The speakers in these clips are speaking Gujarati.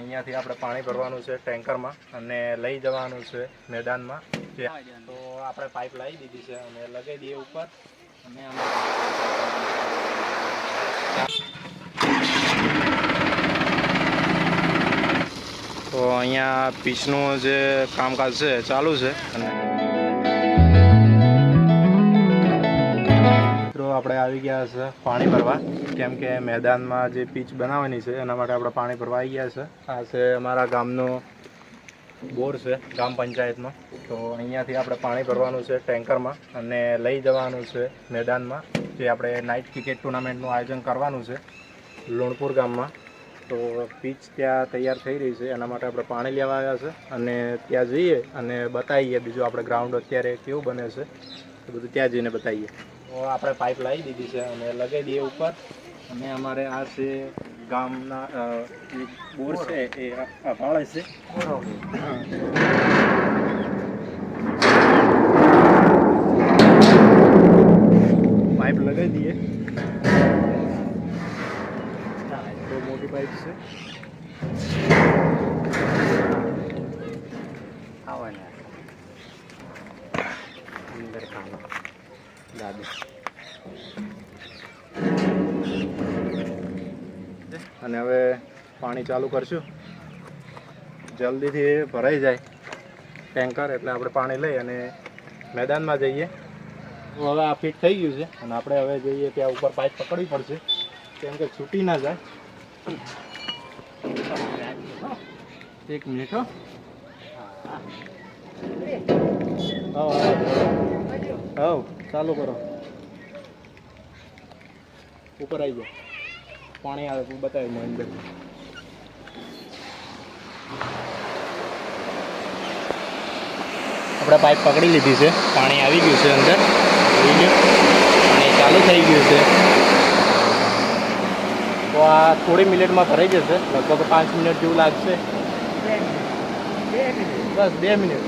અહીંયાથી આપણે પાણી ભરવાનું છે ટેન્કરમાં અને લઈ જવાનું છે મેદાનમાં. તો આપણે પાઇપ લાવી દીધી છે અને લગાવી દઈએ ઉપર. અને તો અહીંયા પીચનું જે કામકાજ છે ચાલુ છે અને આપણે આવી ગયા છે પાણી ભરવા. કેમ કે મેદાનમાં જે પીચ બનાવવાની છે, એના માટે આપણે પાણી ભરવા આવી ગયા છે. આ છે અમારા ગામનો બોર છે ગ્રામ પંચાયતનો. તો અહીંયાથી આપણે પાણી ભરવાનું છે ટેન્કરમાં અને લઈ જવાનું છે મેદાનમાં, જે આપણે નાઇટ ક્રિકેટ ટુર્નામેન્ટનું આયોજન કરવાનું છે લુણપુર ગામમાં. તો પીચ ત્યાં તૈયાર થઈ રહી છે, એના માટે આપણે પાણી લેવા આવ્યા છે અને ત્યાં જઈએ અને બતાવીએ, બીજું આપણે ગ્રાઉન્ડ અત્યારે કેવું બને છે એ બધું ત્યાં જઈને બતાવીએ. તો આપણે પાઇપ લાવી દીધી છે અને લગાવી દઈએ ઉપર. અને અમારે આ છે ગામના બોર છે, એ ભાળે છે. પાઇપ લગાવી દઈએ. તો મોટી પાઇપ છે. અને હવે પાણી ચાલુ કરશું. જલ્દીથી ભરાઈ જાય ટેન્કર એટલે આપણે પાણી લઈ અને મેદાનમાં જઈએ. હવે આ ફિટ થઈ ગયું છે. અને આપણે હવે જઈએ ત્યાં ઉપર પાઇપ પકડવી પડશે કેમ કે છૂટી ના જાય. એક મિનિટ હો. હવ ચાલુ કરો. ઉપર આવી જાઓ. પાણી આવે બતાવી મને અંદર આપણે પાઇપ પકડી લીધી છે. પાણી આવી ગયું છે અંદર. અને ચાલુ થઈ ગયું છે. તો આ થોડી મિનિટમાં ભરાઈ જશે. લગભગ પાંચ મિનિટ જેવું લાગશે. બસ બે મિનિટ.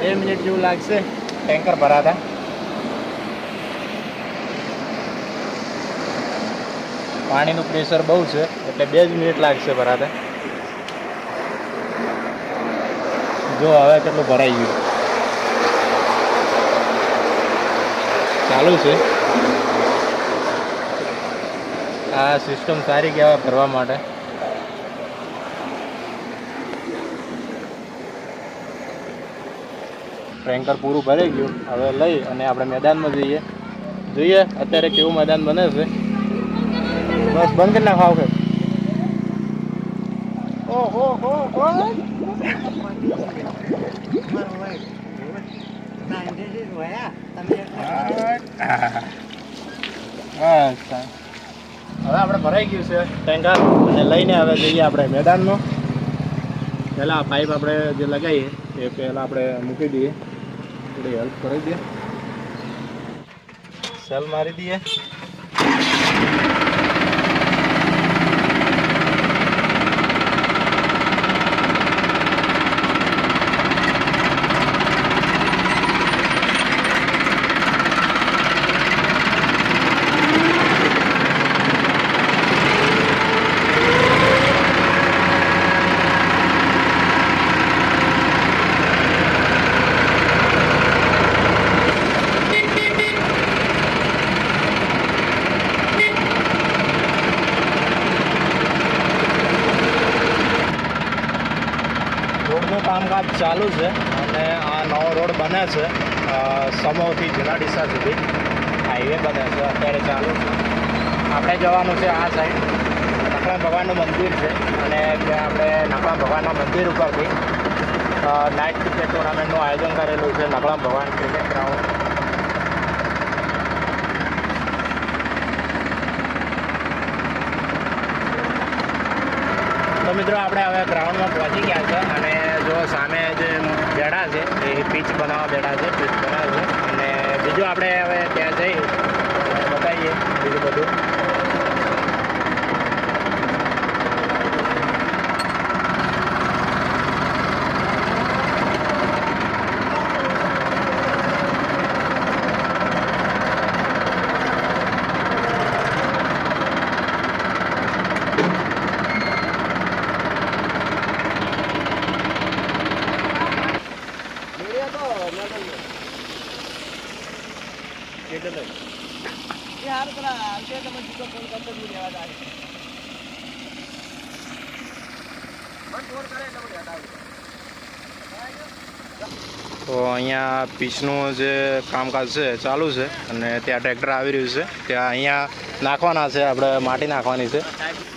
બે મિનિટ જેવું લાગશે. ટેન્કર ભરાતા. પાણીનું પ્રેશર બહુ છે, એટલે બે જ મિનિટ લાગશે ભરાતે. જો હવે કેટલું ભરાઈ ગયું. ચાલુ છે. આ સિસ્ટમ સારી કહેવાય ભરવા માટે. ટ્રેન્કર પૂરું ભરાઈ ગયું. હવે લઈ અને આપણે મેદાનમાં જઈએ. જોઈએ, અત્યારે કેવું મેદાન બને છે. બસ બંધ કરી નાખો આવું ઓહો હો હો બસ હવે આપણે ભરાઈ ગયું છે ટેન્કર અને લઈને હવે જઈએ આપણે મેદાનમાં પહેલાં આ પાઇપ આપણે જે લગાવીએ એ પહેલાં આપણે મૂકી દઈએ. થોડી હેલ્પ કરી દઈએ. સેલ મારી દઈએ. ચાલુ છે અને આ નવો રોડ બને છે સમોથી જૂના ડીસા સુધી. હાઈવે બને છે, અત્યારે ચાલુ છે. આપણે જવાનું છે આ સાઈડ નકળા ભગવાનનું મંદિર છે અને આપણે નકળા ભગવાનના મંદિર ઉપરથી નાઇટ ક્રિકેટ ટુર્નામેન્ટનું આયોજન કરેલું છે નકળા ભગવાન ક્રિકેટ ગ્રાઉન્ડ મિત્રો, આપણે હવે ગ્રાઉન્ડમાં પહોંચી ગયા છે અને જો સામે જે બેડા છે, એ પીચ બનાવવા બેડા છે પીચ બનાવે છે. અને બીજું આપણે હવે ત્યાં જઈ બતાવીએ બીજું બધું તો અહીંયા પીચનું જે કામકાજ છે ચાલુ છે અને ત્યાં ટ્રેક્ટર આવી રહ્યું છે. ત્યાં અહીંયા નાખવાના છે આપણે માટી નાખવાની છે.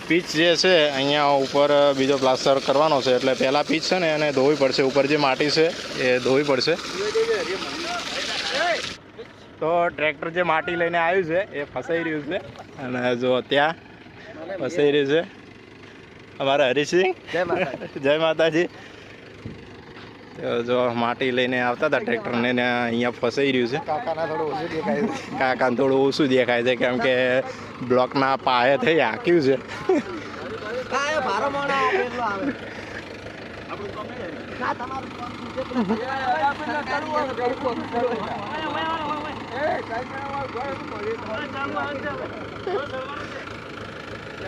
પીચ જે છે અહીંયા ઉપર બીજો પ્લાસ્ટર કરવાનો છે એટલે પહેલાં પીચ છે ને એને ધોવી પડશે. ઉપર જે માટી છે એ ધોવી પડશે. તો ટ્રેક્ટર જે માટી લઈને આવ્યું છે એ ફસાઈ રહ્યું છે. અને જો ત્યાં ફસાઈ રહ્યું છે. અમારા હરિસિંહ જય માતા જય માતાજી. જો માટી લઈને આવતા હતા ટ્રેક્ટરને ને અહીંયા ફસાઈ રહ્યું છે. કાકાને થોડું ઓછું દેખાય છે. થોડું ઓછું દેખાય છે કેમ કે બ્લોકના પાયે થઈ આંક્યું છે.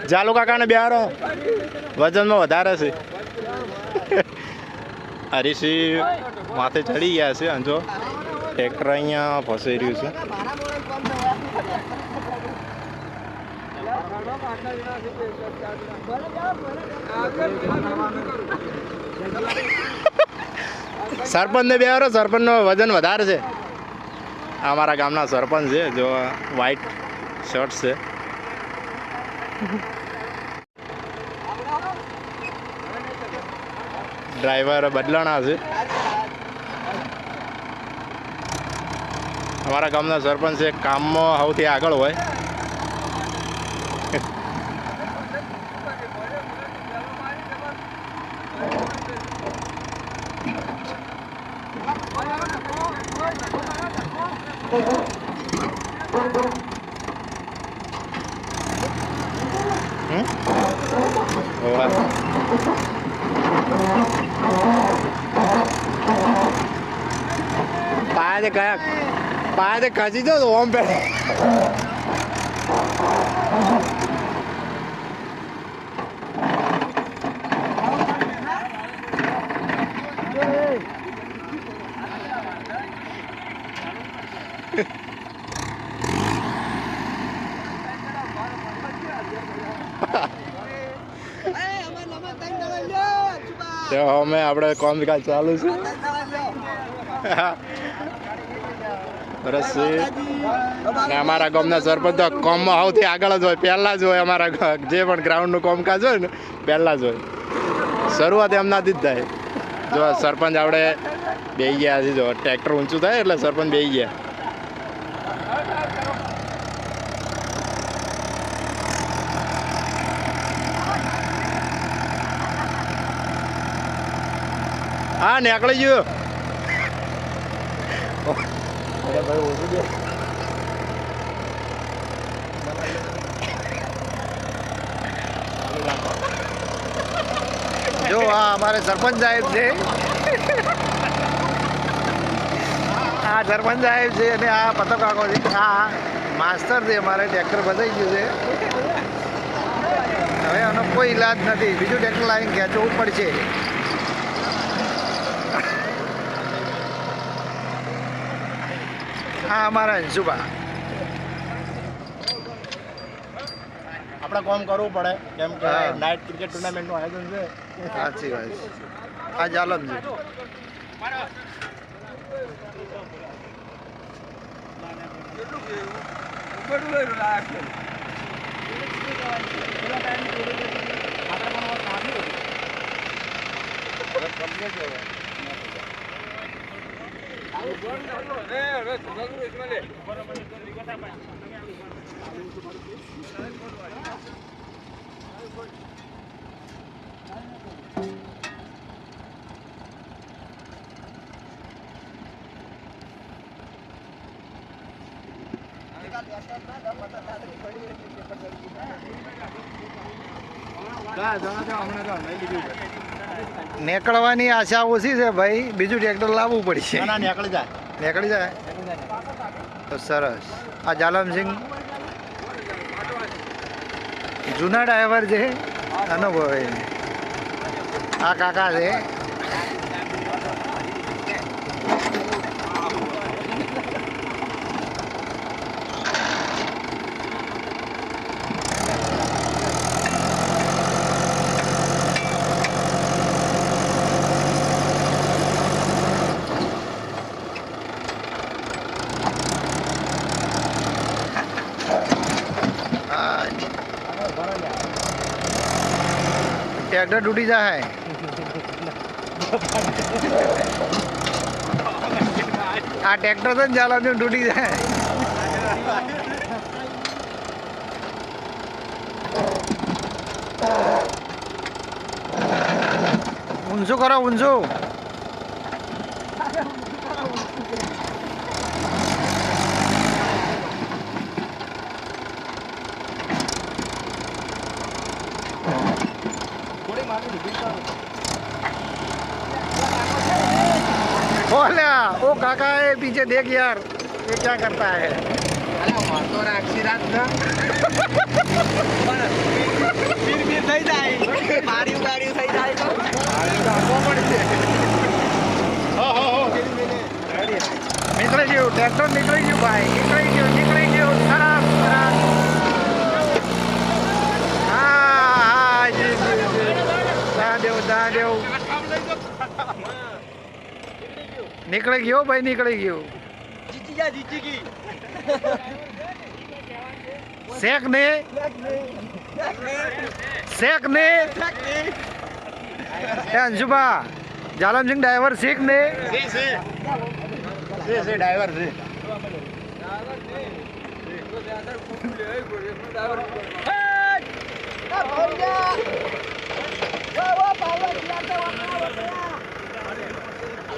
જાલુ કાકાને બિહારો વજનમાં વધારે છે. હરીસિંહ માથે ચડી ગયા છે, અને જો ટ્રેક્ટર અહીંયા ફસાઈ રહ્યું છે. સરપંચને બે બિહારો સરપંચનો વજન વધારે છે. અમારા ગામના સરપંચ છે, જો વ્હાઈટ શર્ટ છે. ડ્રાઈવર બદલાણા છે. અમારા ગામના સરપંચ છે. કામમાં સૌથી આગળ હોય હમ? હોવે. પાયે કયા પાયે ખસી જો ઓમ પે તો અમે આપણે કોમકાજ ચાલુ છે. બરસ ને અમારા ગામના સરપંચ તો કોમમાં સૌથી આગળ જ હોય, પહેલાં જ હોય અમારા જે પણ ગ્રાઉન્ડનું કોમકાજ હોય ને, પહેલાં જ હોય. શરૂઆત એમનાથી જ થાય. જો સરપંચ આપણે બે ગયા છે, જો ટ્રેક્ટર ઊંચું થાય એટલે સરપંચ બે ગયા. હા, નીકળી ગયું. જો આ અમારે સરપંચ સાહેબ છે. આ સરપંચ સાહેબ છે અને આ પતો કાકો છે. આ માસ્તર છે અમારે, ટ્રેક્ટર બધાઈ ગયું છે. હવે આનો કોઈ ઈલાજ નથી. બીજું ટ્રેક્ટર લાવીને ખેંચવું પડશે. હા અમારા અંશુભા આપણે કોમ કરવું પડે. કેમ કે નાઇટ ક્રિકેટ ટુર્નામેન્ટનું આયોજન છે. સાચી વાત છે. આ જાલમ છે. જા જા હમણાં જા નહીં લીધું નીકળવાની આશા ઓછી છે ભાઈ. બીજું ટ્રેક્ટર લાવવું પડશે. નીકળી જાય. નીકળી જાય? તો સરસ. આ જાલમસિંહ જૂના ડ્રાઈવર છે. અનુભવી આ કાકા છે. ટ્રેક્ટર તૂટી જાય. આ ટ્રેક્ટર તો ચાલવાનું તૂટી જાય. ઊંચું કરો ઊંચું पीछे देख यार ये क्या करता है નીકળી ગયું ટ્રેક્ટર નીકળી ગયું ભાઈ નીકળી ગયું નીકળી ગયું ખરાબ ખરાબ હા હા જી જી જી દા દેવ દા દેવ નીકળી ગયો ભાઈ નીકળી ગયો. શેખ ને. શેખ ને. એ અંશુભા જાલમસિંહ ડ્રાઈવર શેખ ને. ડ્રાઈવર છે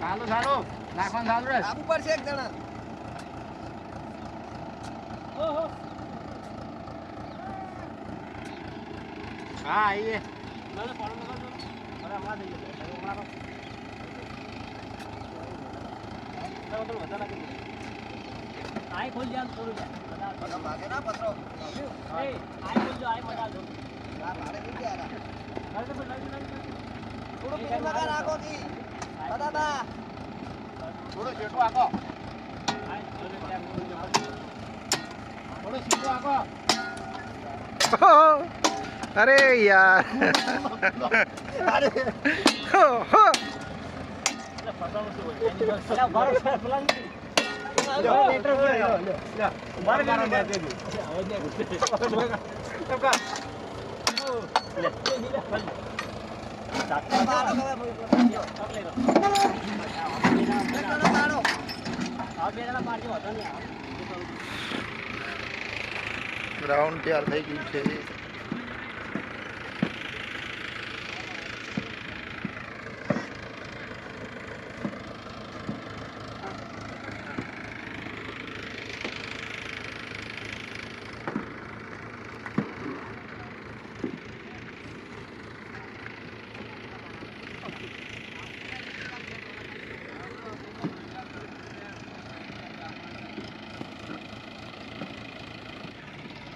ચાલુ ચાલુ નાખવાનું ચાલુ રહે હા આઈએ. થોડો જેટલો આખો થોડો સીધો આખો અરે યાર હો. ગ્રાઉન્ડ તૈયાર થઈ ગયું છે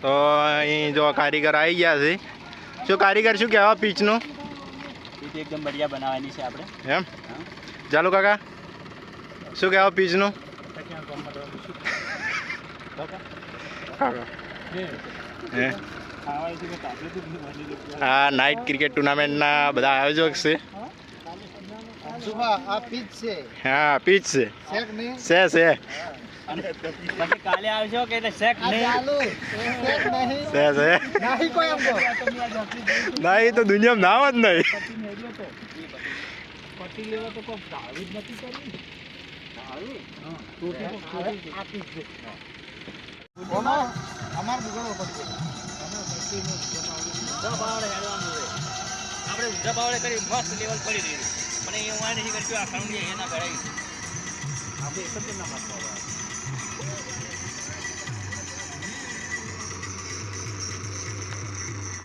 તો અહીં જો કારીગર આવી ગયા છે. શું કારીગર શું કહેવા પીચનું? પીચ એકદમ બઢિયા બનાવવાની છે આપણે. એમ? ચાલુ કાકા શું કહેવા પીચનું? હા? નાઇટ ક્રિકેટ ટુર્નામેન્ટના બધા આયોજક છે. સુભા આ પીચ છે. હા પીચ છે. છે છે. પછી કાલે આવશો કે એટલે શેક નહીં? તો દુનિયામાં નામ જ નહીં. અમાર બગડવો પડશે આપણે ઊંધા કરી મસ્ત લેવલ પડી રહ્યું પણ એ હું નથી કર્યું આ ખંડી એના ઘડાઈ આપણે એક જ ના મારતો